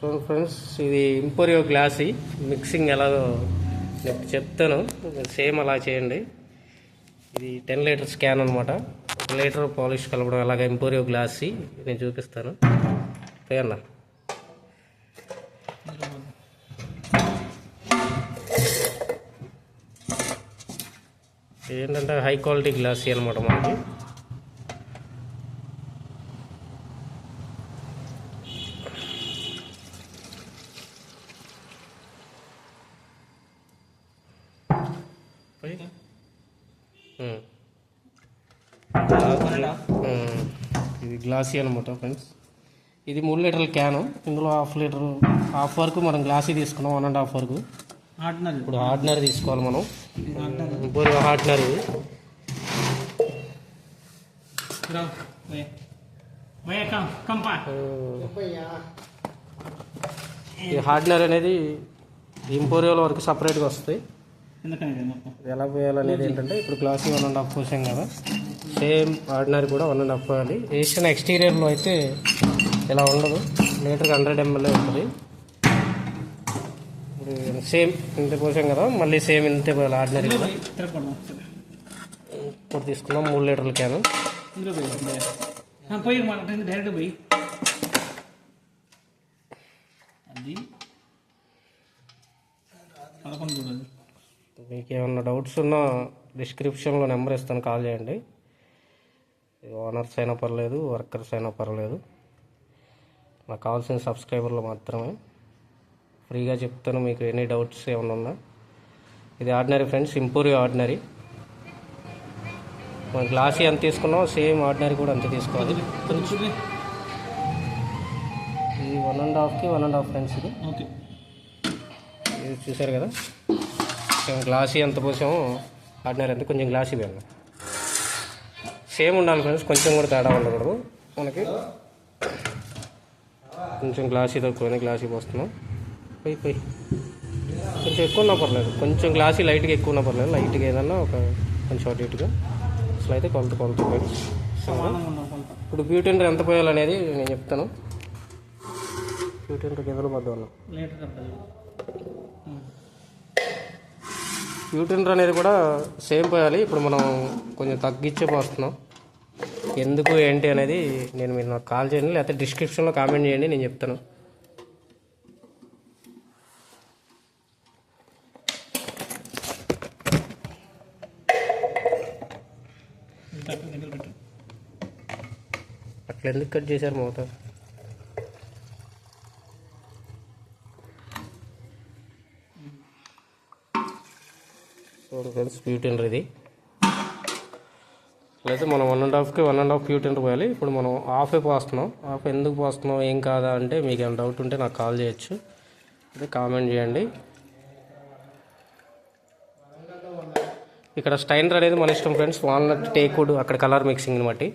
So friends ఇది ఇంపోరియో glossy mixing ఎలాగో నేను చెప్తాను. సేమ్ అలా చేయండి. ఇది టెన్ లీటర్ స్కాన్ అనమాట ఒక లీటర్ పాలిష్ కలపడం అలాగే ఇంపోరియో గ్లాసీ నేను చూపిస్తాను. పేర్నా ఏంటంటే హై క్వాలిటీ గ్లాసీ అనమాట మనకి. ఇది గ్లాసీ అనమాట ఫ్రెండ్స్ ఇది మూడు లీటర్ల క్యాను. ఇందులో హాఫ్ లీటర్ హాఫ్ వరకు మనం గ్లాసీ తీసుకున్నాం వన్ అండ్ హాఫ్ వరకు. ఇప్పుడు హార్డ్నర్ తీసుకోవాలి మనం. Emporio hardener. ఇది కంపా ఈ హార్డ్నర్ అనేది ఇంపోరియోల వరకు సపరేట్గా వస్తాయి ఎలా పోయాలనేది ఏంటంటే ఇప్పుడు గ్లాసీ వన్ అండ్ హాఫ్ పోసాం కదా. సేమ్ ఆర్డినరీ కూడా వన్ అండ్ హాఫ్ పోయాలి. వేసిన ఎక్స్టీరియర్లో అయితే ఇలా ఉండదు. లీటర్కి హండ్రెడ్ ఎంఎల్ఏ ఉంటుంది. ఇప్పుడు సేమ్ ఇంత పోసాం కదా. మళ్ళీ సేమ్ ఇంతే పోయాలి ఆర్డినరీ కూడా. ఇప్పుడు తీసుకున్నాం మూడు లీటర్ల క్యాను పోయి డైరెక్ట్ అది. పదకొండు చూడదు మీకు ఏమన్నా డౌట్స్ ఉన్నా డిస్క్రిప్షన్లో నెంబర్ ఇస్తాను కాల్ చేయండి. ఓనర్స్ అయినా పర్లేదు వర్కర్స్ అయినా పర్లేదు. నాకు కావాల్సిన సబ్స్క్రైబర్లు మాత్రమే. ఫ్రీగా చెప్తాను మీకు ఎనీ డౌట్స్ ఏమైనా ఉన్నా. ఇది ఆర్డినరీ ఫ్రెండ్స్ ఇంపోరియో ఆర్డినరీ. మన గ్లాసీ ఎంత తీసుకున్నాం సేమ్ ఆర్డినరీ కూడా అంతే తీసుకోవాలి. ఇది వన్ అండ్ హాఫ్కి వన్ అండ్ హాఫ్ ఫ్రెండ్స్ ఇది. ఓకే. ఇది చూసారు కదా? గ్లాసీ ఎంత పోసాము ఆర్డినరీ ఎంత కొంచెం గ్లాసీ వేయాలి సేమ్ ఉండాలి ఫ్రెండ్స్ కొంచెం కూడా తేడా ఉండకూడదు. మనకి కొంచెం గ్లాసీ తక్కువ గ్లాసీ పోస్తున్నాం. పోయి పోయి. కొంచెం ఎక్కువ ఉన్నా పర్లేదు. కొంచెం గ్లాసీ లైట్గా ఎక్కువ ఉన్నా పర్లేదు. లైట్గా ఏదన్నా ఒక కొంచెం అటు ఇటుగా అసలు అయితే కొలత కొలత ఇప్పుడు బ్యూటెండర్ ఎంత పోయాలనేది నేను చెప్తాను. బ్యూటెండర్కి ఎదురు పద్దు ఉన్నాం యూటెండర్ అనేది కూడా సేమ్ పోయాలి. ఇప్పుడు మనం కొంచెం తగ్గించే పోస్తున్నాం. ఎందుకు ఏంటి అనేది నేను మీరు నాకు కాల్ చేయండి లేకపోతే డిస్క్రిప్షన్లో కామెంట్ చేయండి నేను చెప్తాను. అట్లా ఎందుకు కట్ చేశారు మూత? చూడండి ఫ్రెండ్స్ ప్యూటెండర్ ఇది. అయితే మనం వన్ అండ్ హాఫ్కి వన్ అండ్ హాఫ్ ప్యూటెండర్ పోయాలి. ఇప్పుడు మనం హాఫే పోస్తున్నాం. హాఫ్ ఎందుకు పోస్తున్నాం ఏం కాదా అంటే మీకు ఏమైనా డౌట్ ఉంటే నాకు కాల్ చేయొచ్చు. అయితే కామెంట్ చేయండి. ఇక్కడ స్టైనర్ అనేది మన ఇష్టం ఫ్రెండ్స్ వాల్నట్ టేకుడ్ అక్కడ కలర్ మిక్సింగ్ని బట్టి.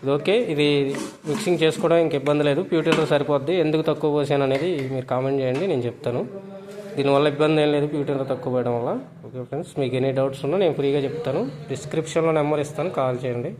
ఇది ఓకే ఇది మిక్సింగ్ చేసుకోవడం ఇంక ఇబ్బంది లేదు. ప్యూటర్లో సరిపోద్ది. ఎందుకు తక్కువ పోసాను అనేది మీరు కామెంట్ చేయండి నేను చెప్తాను. దీనివల్ల ఇబ్బంది ఏం లేదు ప్యూటర్లో తక్కువ పోయడం వల్ల. ఓకే ఫ్రెండ్స్ మీకు ఎనీ డౌట్స్ ఉన్నా నేను ఫ్రీగా చెప్తాను. డిస్క్రిప్షన్లో నెంబర్ ఇస్తాను కాల్ చేయండి.